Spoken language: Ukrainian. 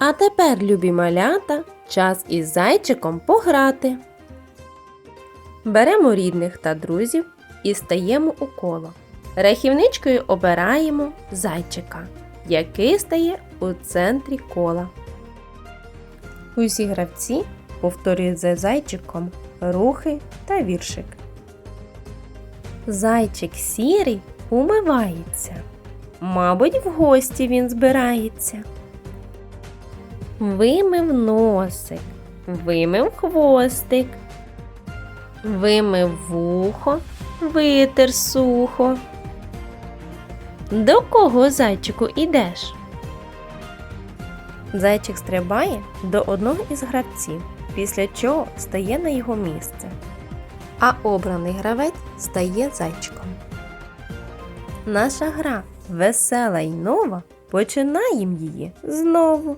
А тепер, любі малята, час із зайчиком пограти. Беремо рідних та друзів і стаємо у коло. Рахівничкою обираємо зайчика, який стає у центрі кола. Усі гравці повторюють за зайчиком рухи та віршик. Зайчик сірий умивається. Мабуть, в гості він збирається. Вимив носик, вимив хвостик, вимив вухо, витер сухо. До кого зайчику ідеш? Зайчик стрибає до одного із гравців, після чого стає на його місце. А обраний гравець стає зайчиком. Наша гра весела й нова. Починаємо її знову.